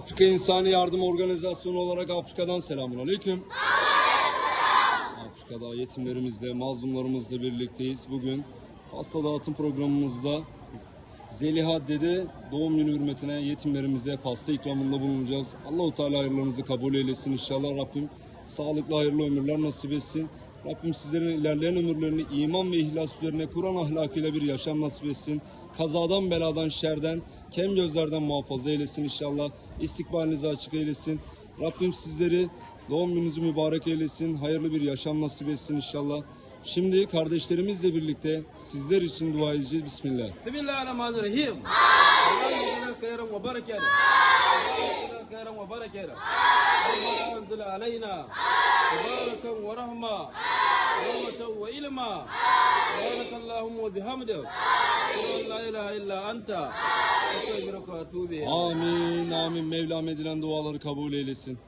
Afrika İnsani Yardım Organizasyonu olarak Afrika'dan selamun aleyküm. Afrika'da yetimlerimizle, mazlumlarımızla birlikteyiz. Bugün pasta dağıtım programımızda Zeliha Dede doğum günü hürmetine yetimlerimize pasta ikramında bulunacağız. Allahu Teala hayırlarınızı kabul eylesin inşallah Rabbim. Sağlıklı hayırlı ömürler nasip etsin. Rabbim sizlerin ilerleyen ömürlerini iman ve ihlas üzerine Kur'an ahlakıyla bir yaşam nasip etsin. Kazadan, beladan, şerden, kem gözlerden muhafaza eylesin inşallah. İstikbalinizi açık eylesin. Rabbim sizleri doğum gününüzü mübarek eylesin. Hayırlı bir yaşam nasip etsin inşallah. Şimdi kardeşlerimizle birlikte sizler için dua edeceğiz. Bismillah. Bismillahirrahmanirrahim. Amin. Amin. Amin. Amin. La ilahe anta. Amin. Amin. Amin. Mevlam edilen duaları kabul eylesin.